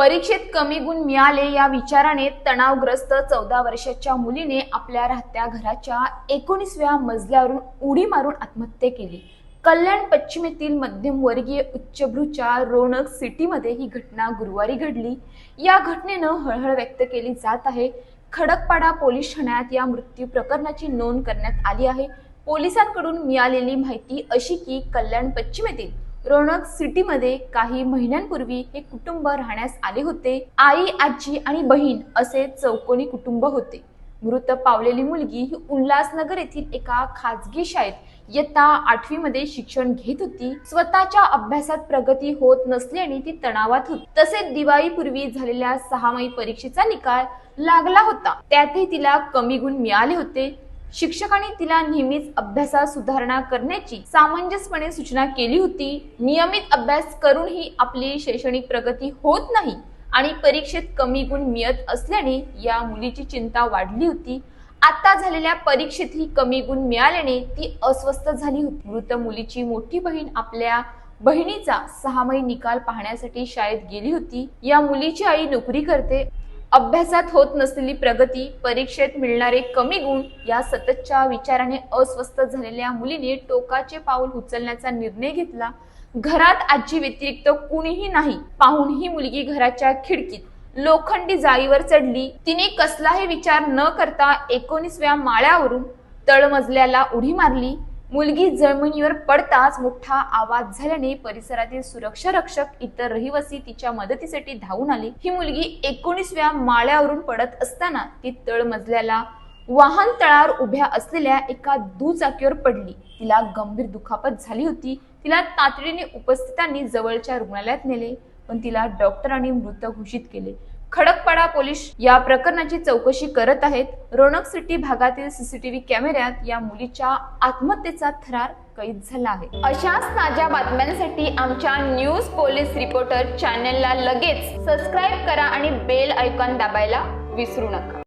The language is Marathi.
परीक्षेत कमी गुण मिळाले या विचाराने तणावग्रस्त चौदा वर्षाच्या मुलीने आपल्या राहत्या घराच्या एकोणीसव्या मजल्यावरून उडी मारून आत्महत्या केली. कल्याण पश्चिमेतील मध्यमवर्गीय उच्चभ्रूच्या रोनक सिटीमध्ये ही घटना गुरुवारी घडली. या घटनेनं हळहळ व्यक्त केली जात आहे. खडकपाडा पोलीस ठाण्यात या मृत्यू प्रकरणाची नोंद करण्यात आली आहे. पोलिसांकडून मिळालेली माहिती अशी की कल्याण पश्चिमेतील रोनक सिटीमध्ये काही महिन्यांपूर्वी हे कुटुंब राहण्यास आले होते. आई आजी आणि बहीण असे चौकोनी कुटुंब होते. मृत पावलेली मुलगी ही उल्हासनगर येथील एका खाजगी शाळेत इयत्ता आठवी मध्ये शिक्षण घेत होती. स्वतःच्या अभ्यासात प्रगती होत नसल्याने ती तणावात होती. तसेच दिवाळीपूर्वी झालेल्या सहामाही परीक्षेचा निकाल लागला होता. त्यातही तिला कमी गुण मिळाले होते. शिक्षकांनी तिला नेहमीच अभ्यासात सुधारणा करण्याची सामंजस्यपणे सूचना केली होती. नियमित अभ्यास करूनही आपली शैक्षणिक प्रगती होत नाही आणि परीक्षेत कमी गुण मिळत असल्याने या मुलीची चिंता वाढली होती. आता झालेल्या परीक्षेतही कमी गुण मिळाल्याने ती अस्वस्थ झाली होती. मृत मुलीची मोठी बहीण आपल्या बहिणीचा सहामाही निकाल पाहण्यासाठी शाळेत गेली होती. या मुलीची आई नोकरी करते. अभ्यासात होत नसलेली प्रगती परीक्षेत मिळणारे कमी गुण या सततच्या विचाराने अस्वस्थ झालेल्या मुलीने टोकाचे पाऊल उचलण्याचा निर्णय घेतला. घरात आजी व्यतिरिक्त कुणीही नाही पाहून ही मुलगी घराच्या खिडकीत लोखंडी जाळीवर चढली. तिने कसलाही विचार न करता एकोणीसव्या माळ्यावरून तळमजल्याला उडी मारली. मुलगी जमिनीवर पडताच मोठा आवाज झाल्याने परिसरातील सुरक्षा रक्षक इतर रहिवासी तिच्या मदतीसाठी धावून आले. ही मुलगी एकोणीसव्या माळ्यावरून पडत असताना ती तळमजल्याला वाहन तळावर उभ्या असलेल्या एका दुचाकीवर पडली. तिला गंभीर दुखापत झाली होती. तिला तातडीने उपस्थितांनी जवळच्या रुग्णालयात नेले पण तिला डॉक्टरांनी मृत घोषित केले. खडकपाडा पोलीस या प्रकरणाची चौकशी करत आहेत. रोनक सिटी भागातील सीसीटीव्ही कॅमेऱ्यात या मुलीच्या आत्महत्येचा थरार कैद झाला आहे. अशाच ताज्या बातम्यांसाठी आमच्या न्यूज पोलीस रिपोर्टर चॅनेलला लगेच सबस्क्राईब करा आणि बेल आयकॉन दाबायला विसरू नका.